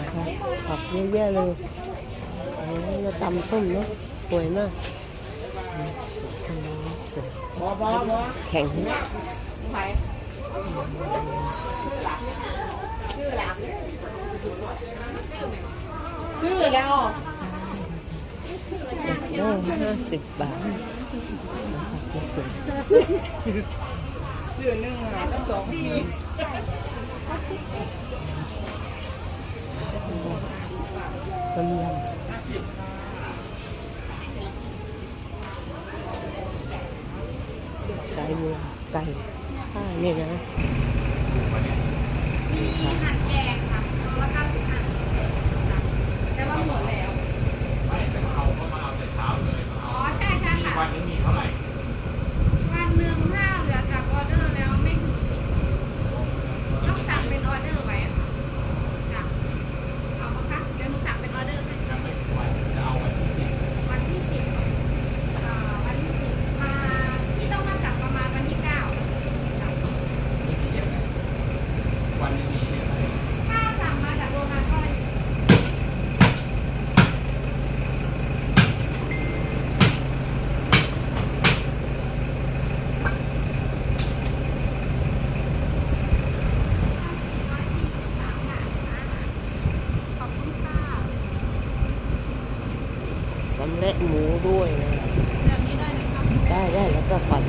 นะคะผักเยอะแยะเลยอันนี้เราตำส้มเนาะสวยมากสวยทั้งนี้สวยแข็งชื่อหลังชื่อแล้วโอ้ห้าสิบบาทที่สุดชื่อนึ่งหาต้องสองที ตะเลียงสายมือไก่ข้าเนี่นะมีหั่นแกงค่ะแล้วก็ำเละหมูด้วยนะได้ได้แล้วก็ฝัน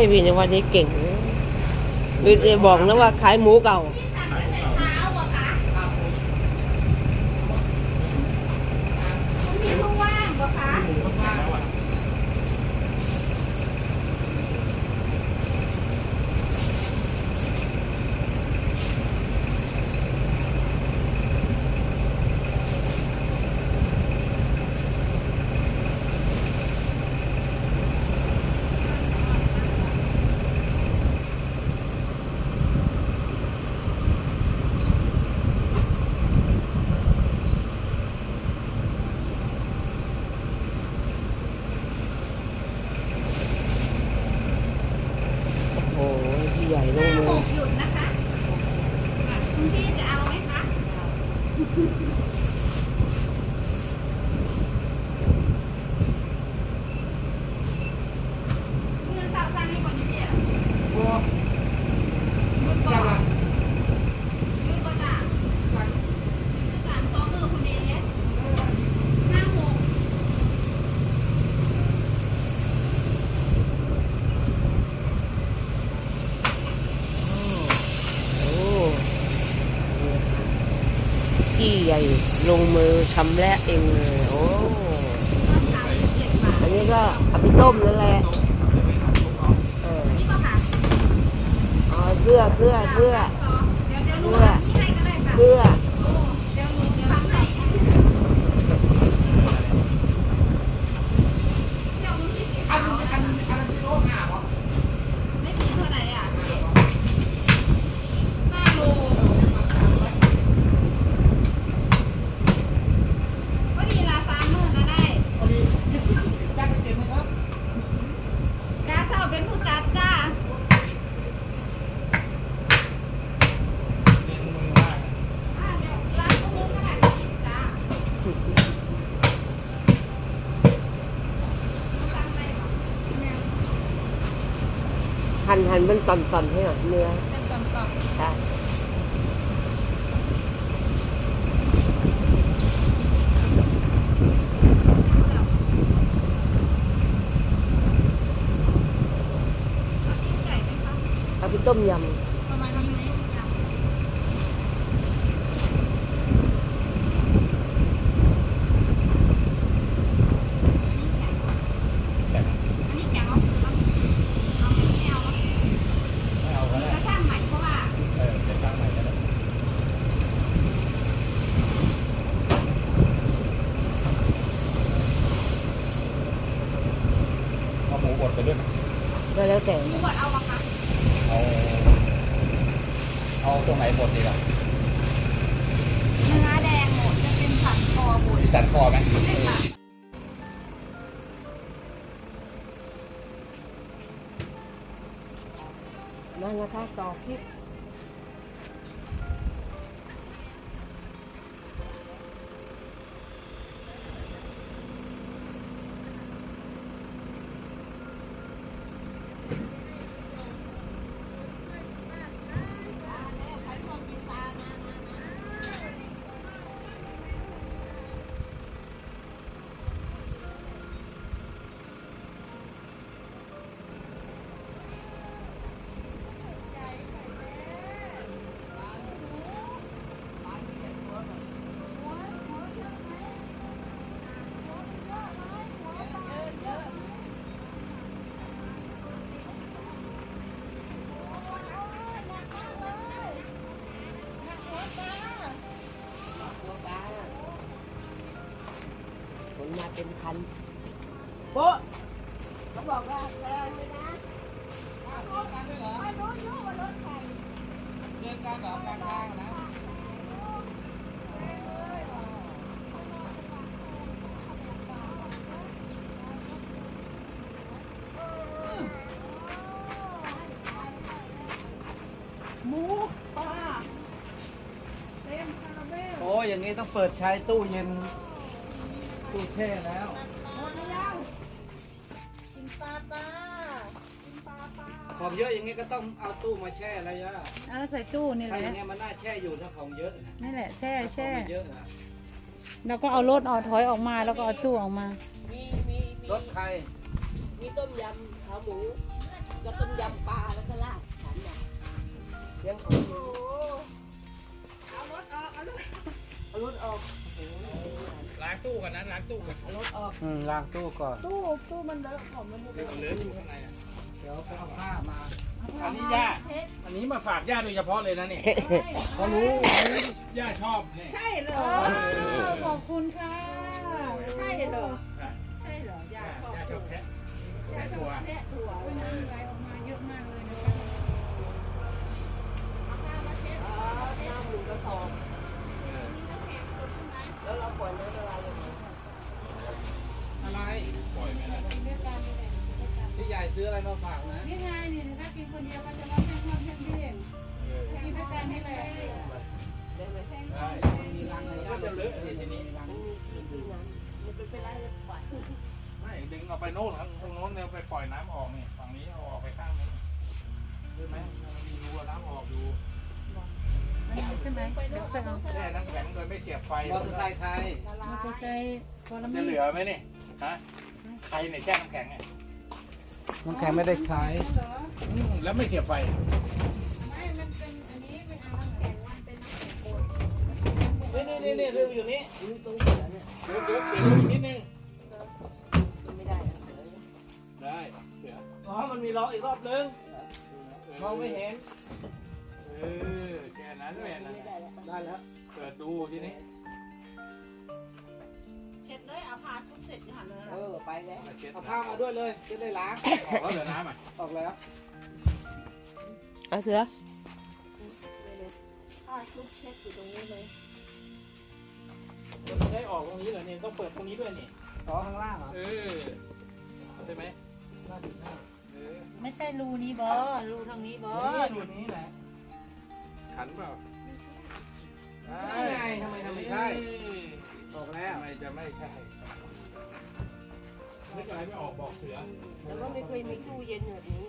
ยพี่นวันนี้เก่งวีจะบอกนะว่าขายหมูเก่า พี่ใหญ่ลงมือชำแระเองเลยโอ้อันนี้ก็เอาไปต้มนั่นแหละเออเอาเสื้อเสื้อเสื้อเสื้อเสื้อันหันมันตันตันให้หน่อยเนื้อเป็นตันๆค่ะเอาไปต้มยำ ไปด้วยไหมำก็แล้วแต่หมูบดเอาปะคะเอาเอาตรงไหนบดดีล่ะเนื้อแดงหมดจะเป็นสันคอหมดมีสันคอไหมใช่ค่ะมานะคะต่อพริก เป็นพันโป๊ะเขาบอกว่าแซงเลยนะหมูปลาเต็มคาราเบลโอ้ยอย่างนี้ต้องเปิดใช้ตู้เย็น ตู้แช่แล้วหมดแล้วกินปลาปลากินปลาปลาของเยอะอย่างนี้ก็ต้องเอาตู้มาแช่แล้วย่าเออใส่ตู้นี่แหถ้าอละย่างเงี้ยมันน่าแช่อยู่ถ้าของเยอะนะนี่แหละแช่ถ้าของแช่ไม่เยอะนะแล้วก็เอารถออกถอยออกมาแล้วก็เอาตู้ออกมา มีมีมีรถใครมีต้มยำขาหมูก็ต้มยำปลาแล้วก็ลาบสามอย่างยังของอยู่เอารถออกเอารถเอารถออก ล้างตู้ก่อนนะล้างตู้ก่อนเอารถออก อืมล้างตู้ก่อน ตู้ตู้มันเลอะของมันเดี๋ยวเหลืออยู่ข้างในอะเดี๋ยวไปเอาผ้ามา อันนี้ย่าเช็ดอันนี้มาฝากย่าโดยเฉพาะเลยนะนี่เขารู้ย่าชอบนี่ใช่เหรอขอบคุณค่ะ ใช่เหรอ ใช่เหรอยาย่าชอบย่าชอบแพะยาชอบแพะถั่วเลยนะ ไหลออกมาเยอะมากเลยนะ เอาผ้ามาเช็ด อ๋อน้ำหมูกระสอบแล้วเราปล่อยน้ำละลายลงไป อะไร ปล่อยไหมล่ะ ที่ให ญ่ซื้ออะไรมาฝากนะนี่ไงนี่ถ้ากินคนเดียวก็จะรับแค่ความเพียงเพียงเออกินด้วยกันนี่แหละได้ไหมได้มีรังอะไรก็จะเลอะทีนี้มันมีที่ที่น้ำมันเป็นไปได้เลยปล่อยไม่ดึงเอาไปโน่นครับตรงโน้นเนี่ยไปปล่อยน้ำออกนี่ฝั่งนี้เอาออกไปข้างนี้ใช่ไหมมันมีรูน้ำออกอยู่ใช่ไหมเดี๋ยวไปเอาแช่น้ำแข็งโดยไม่เสียบไฟมอเตอร์ไซค์ใครละลามอเตอร์ยไซค์พอละจะไม่เหลือไหมนี่ฮะใครเนี่ยแช่น้ำแข็งเนี่ย น้ำแข็งไม่ได้ใช้ อืมแล้วไม่เสียบไฟไม่มันเป็นอันนี้เป็นเอาแข็งมันเป็นน้ำแข็งโคนนี่นี่นี่เรื่องอยู่นี่ถึงตรงเสือเนี่ยเดี๋ยวเดี๋ยวเสียบอีกนิดนึงมันไม่ได้นะเสือได้เสืออ๋อมันมีล้ออีกรอบนึงมองไม่เห็นเออแค่นั้นแหละนะไม่ได้แล้วได้แล้ว เปิดดูทีนี้ เช็ดเลยเอาผ้าชุบเสร็จอย่างเลยเออไปแล้วมาเช็ดเอาผ้ามาด้วยเลยจะได้ล้างออกแล้วเหลือน้ำอะออกแล้วเอาเสือผ้าชุบเช็ดอยู่ตรงนี้เลยมันไม่ได้ออกตรงนี้เหรอเนี่ยต้องเปิดตรงนี้ด้วยนี่อ๋อข้างล่างเหรอเออใช่ไหมน่าจะใช่เออไม่ใช่รูนี้บอรูทางนี้บอนี่อยู่นี้แหละขันเปล่านี่ไงทำไมทำไม่ใช่เอ้ยออกแล้วทำไมจะไม่ใช่นึกอะไรไม่ออกบอกเสือแล้วก็ไม่เคยมีตู้เย็นแบบนี้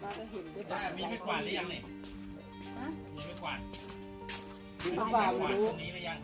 เราจะเห็นด้วยได้มีไม่กวาดหรือยังนี่มีไม่กวาดมีไม่กวาดมีไม่ไม่รู้ตรงนี้หรือยัง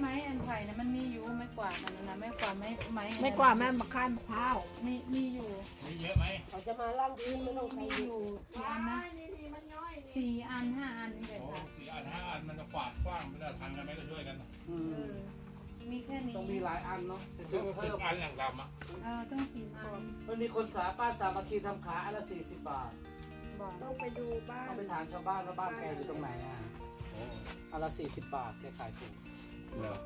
ไม้ไม้อันไผ่นะมันมีอยู่ไม้กวาดมันนะไม้กวาดไม้ไม้ไม่กว่าแม่มาขั้นมะพร้าวมีมีอยู่มีเยอะไหมเขาจะมาล่างพื้นไม่ต้องใช้มีดิอนยู่กี่อันนะสี่อันห้าอันนี่แหละโอ้ค่ะสี่อันห้าอันมันจะกวาดกว้างไม่ได้ทันกันไหมเราช่วยกันอืเอมอมีแค่นี้ต้องมีหลายอันเนาะไปซื้ซื้ออเพิ่เพิ่มมอันอย่างดำอะเออต้องสี่อันมันมีคนสาป้าสามัคคีทำขายอันละสี่สิบบาทบอกต้องไปดูบ้านเอาไปถามชาวบ้านว่าบ้านแกอยู่ตรงไหนอะโอ้อันละสี่สิบบาทแกขายถูก เหรอ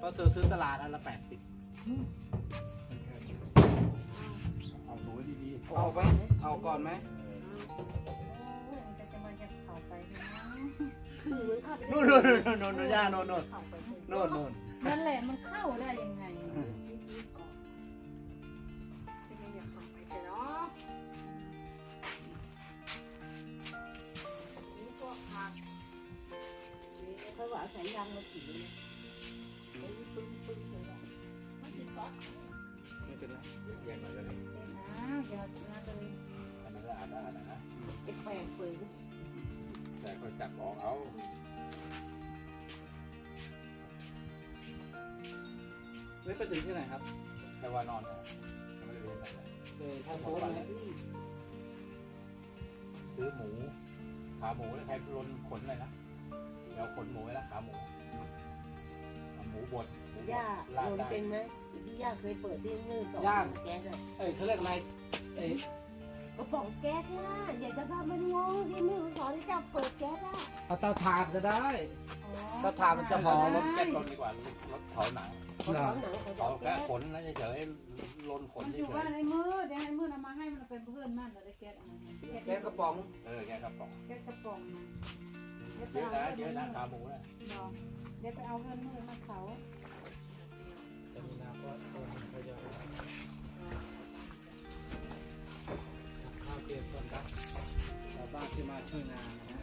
ก็ซื้อซื้อตลาดอันละแปดสิบเอาตัวดีเอาไหมเอาก่อนไหมโอ้ยมันจะจะมาจะเผาไปดีนะนู่นนู่นนู่นนู่นนู่นย่านู่นนู่นนู่นนู่นนั่นแหละมันเข้าได้ยังไง เขาว่าใส่ยางมาขี่เลยปึ้งปึ้งเลยนะมันสิซอสไม่เป็นไรๆเย็นๆหน่อยก็ได้อ่าเดี๋ยวนะเลยอันนั้นก็อ่านได้นะนะไอ้แปลกเปิดแต่ก็จับออกเอาไม่ไปถึงที่ไหนครับแค่ว่านอนไม่ได้เรียนอะไรเออทางโค้งเลยซื้อหมูขาหมูแล้วใครลนขนเลยนะ เดี๋ยวขนหมูไว้นะขาหมูเอาหมูบดหมูบดย่าลาดโดนได้ เป็นไหมที่ย่าเคยเปิดที่มือสองแก๊สอะเอ้ยเขาเรียกอะไรเอ้ยกระป๋องแก๊สนะอยากจะพามันงงที่มือสอนที่จับเปิดแก๊สอะเอาเตาถ่านก็ได้ อ๋อถ้าทานมันจะหอม รถแก๊สรถดีกว่ารถเผาหนังเขาถามหนังเขาจะเผาเอาแค่แก๊สขนนะเฉยๆลนขนมันเฉอยู่ยว่าในมือเดี๋ยวให้มือเอามาให้มันเป็นเพื่อนมันเดี๋ยวได้แก๊สอันนั้นแก๊สกระป๋อง ๆเออแกครับป๋องแก๊สกระป๋องนะ เยอะนะเยอะนะขาหมูนะเดี๋ยวไปเอาเงินมือมาเขาจะมีน้ำก็ต้องทยอยข้าวเตรียมก่อนครับชาวบ้านที่มาช่วยงานนะ